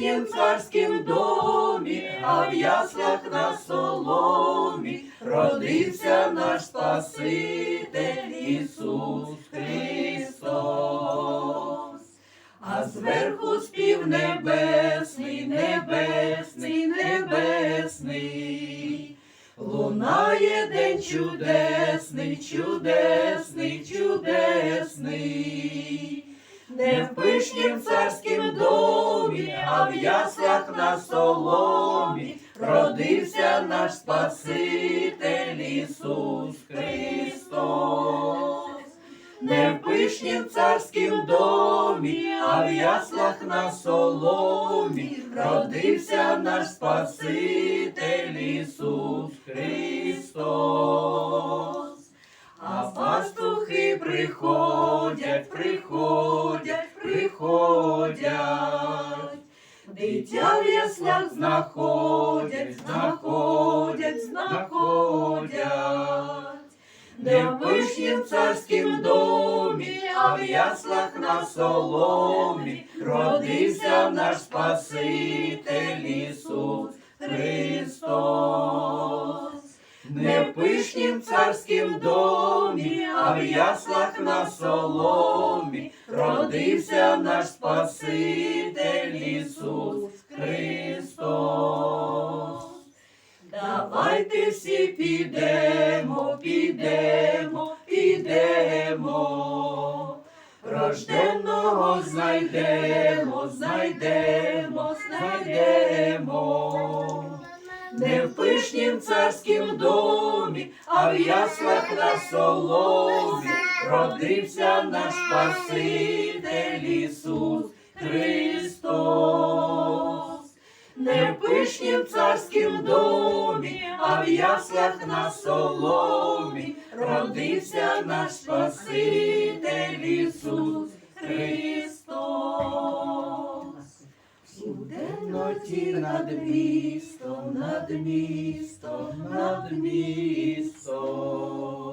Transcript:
Не в царськім домі, а в яслах на соломі родився наш Спаситель Ісус Христос. А зверху спів небесний, небесний, небесний. Лунає день чудесний, чудесний, чудесний. Не в пишнім в яслах на соломі родився наш Спаситель Ісус Христос. Не в пишнім царськім домі, а в яслах на соломі родився наш Спаситель Ісус Христос. А пастухи приходять, приходять, приходять. Дитя в яслах знаходять, знаходять, знаходять. Не в пишнім царськім домі, а в яслах на соломі родився наш Спаситель Ісус Христос. Не в пишнім царськім домі, а в яслах на соломі родився наш Спаситель підемо, підемо, підемо. Рожденного знайдемо, знайдемо, знайдемо. Не в пишнім царськім домі, а в яслах на соломі родився наш Спаситель Ісус Христос. яслах на соломі, родився наш Спаситель Ісус Христос, у темноті над містом, над містом, над містом.